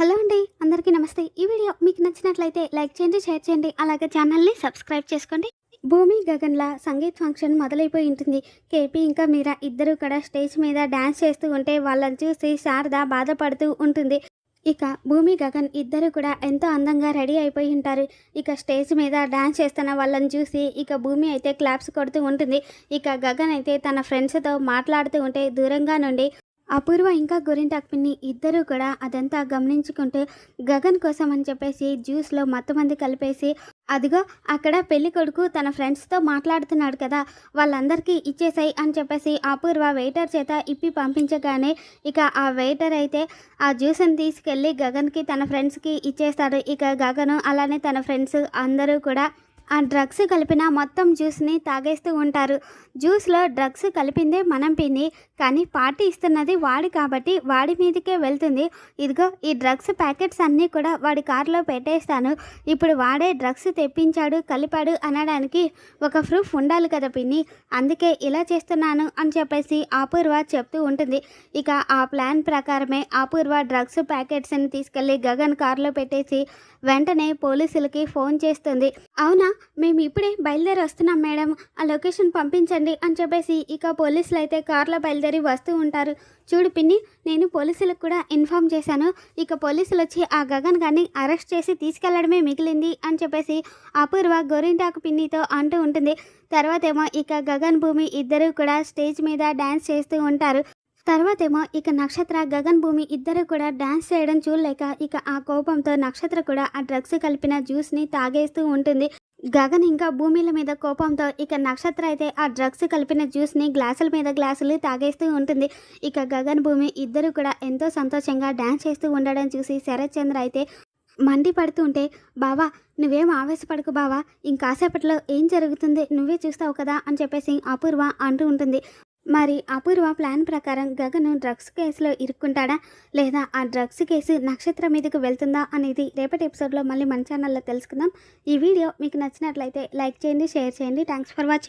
Hello అండి అందరికీ నమస్తే. ఈ వీడియో మీకు నచ్చినట్లయితే లైక్ చేయండి షేర్ చేయండి. అలాగే ఛానల్ని సబ్స్క్రైబ్ చేసుకోండి. భూమి గగన్ల సంగీత్ ఫంక్షన్ మొదలైపోయి ఉంటుంది. కేపీ ఇంకా మీరా ఇద్దరు కూడా స్టేజ్ మీద డ్యాన్స్ చేస్తూ ఉంటే వాళ్ళని చూసి శారద బాధపడుతూ ఉంటుంది. ఇక భూమి గగన్ ఇద్దరు కూడా ఎంతో అందంగా రెడీ అయిపోయి ఉంటారు. ఇక స్టేజ్ మీద డాన్స్ చేస్తున్న వాళ్ళని చూసి ఇక భూమి అయితే క్లాప్స్ కొడుతూ ఉంటుంది. ఇక గగన్ అయితే తన ఫ్రెండ్స్తో మాట్లాడుతూ ఉంటే దూరంగా నుండి అపూర్వ ఇంకా గోరింటాక్ పిన్ని ఇద్దరూ కూడా అదంతా గమనించుకుంటూ గగన్ కోసం అని చెప్పేసి జ్యూస్లో మొత్తం మంది కలిపేసి అదిగో అక్కడ పెళ్ళి కొడుకు తన ఫ్రెండ్స్తో మాట్లాడుతున్నాడు కదా వాళ్ళందరికీ ఇచ్చేసాయి అని చెప్పేసి అపూర్వ వెయిటర్ చేత ఇప్పి పంపించగానే ఇక ఆ వెయిటర్ అయితే ఆ జ్యూస్ని తీసుకెళ్ళి గగన్కి తన ఫ్రెండ్స్కి ఇచ్చేస్తాడు. ఇక గగను అలానే తన ఫ్రెండ్స్ అందరూ కూడా ఆ డ్రగ్స్ కలిపిన మొత్తం జ్యూస్ని తాగేస్తూ ఉంటారు. జ్యూస్లో డ్రగ్స్ కలిపిందే మనం పిన్ని. కానీ పార్టీ ఇస్తున్నది వాడి కాబట్టి వాడి మీదకే వెళ్తుంది. ఇదిగో ఈ డ్రగ్స్ ప్యాకెట్స్ అన్నీ కూడా వాడి కారులో పెట్టేస్తాను. ఇప్పుడు వాడే డ్రగ్స్ తెప్పించాడు కలిపాడు అనడానికి ఒక ప్రూఫ్ ఉండాలి కదా పిన్ని. అందుకే ఇలా చేస్తున్నాను అని చెప్పేసి అపూర్వ చెప్తూ ఉంటుంది. ఇక ఆ ప్లాన్ ప్రకారమే అపూర్వ డ్రగ్స్ ప్యాకెట్స్ని తీసుకెళ్ళి గగన్ కారులో పెట్టేసి వెంటనే పోలీసులకి ఫోన్ చేస్తుంది. అవునా? మేము ఇప్పుడే బయలుదేరి వస్తున్నాం మేడం. ఆ లొకేషన్ పంపించండి అని చెప్పేసి ఇక పోలీసులు అయితే కార్లో బయలుదేరి వస్తూ ఉంటారు. చూడు పిన్ని నేను పోలీసులకు కూడా ఇన్ఫామ్ చేశాను. ఇక పోలీసులు వచ్చి ఆ గగన్ గారిని అరెస్ట్ చేసి తీసుకెళ్ళడమే మిగిలింది అని చెప్పేసి అపూర్వ గోరింటాకు పిన్నితో అంటూ ఉంటుంది. తర్వాత ఏమో ఇక గగన్ భూమి ఇద్దరు కూడా స్టేజ్ మీద డ్యాన్స్ చేస్తూ ఉంటారు. తర్వాతేమో ఇక నక్షత్ర గగన్ భూమి ఇద్దరు కూడా డ్యాన్స్ చేయడం చూడలేక ఇక ఆ కోపంతో నక్షత్ర కూడా ఆ డ్రగ్స్ కలిపిన జ్యూస్ని తాగేస్తూ ఉంటుంది. గగన్ ఇంకా భూమిల మీద కోపంతో ఇక నక్షత్ర అయితే ఆ డ్రగ్స్ కలిపిన జ్యూస్ని గ్లాసుల మీద గ్లాసులు తాగేస్తూ ఉంటుంది. ఇక గగన్ భూమి ఇద్దరు కూడా ఎంతో సంతోషంగా డ్యాన్స్ చేస్తూ ఉండడం చూసి శరత్ చంద్ర అయితే మండి పడుతూ ఉంటే బావా నువ్వేం ఆవేశపడకు బావా ఇంకాసేపట్లో ఏం జరుగుతుంది? నువ్వే చూస్తావు కదా అని చెప్పేసి అపూర్వ అంటూ ఉంటుంది. మరి అపూర్వ ప్లాన్ ప్రకారం గగను డ్రగ్స్ కేసులో ఇరుక్కుంటాడా? లేదా ఆ డ్రగ్స్ కేసు నక్షత్రం మీదకు వెళ్తుందా అనేది రేపటి ఎపిసోడ్లో మళ్ళీ మన ఛానల్లో తెలుసుకుందాం. ఈ వీడియో మీకు నచ్చినట్లయితే లైక్ చేయండి షేర్ చేయండి. Thanks for watching.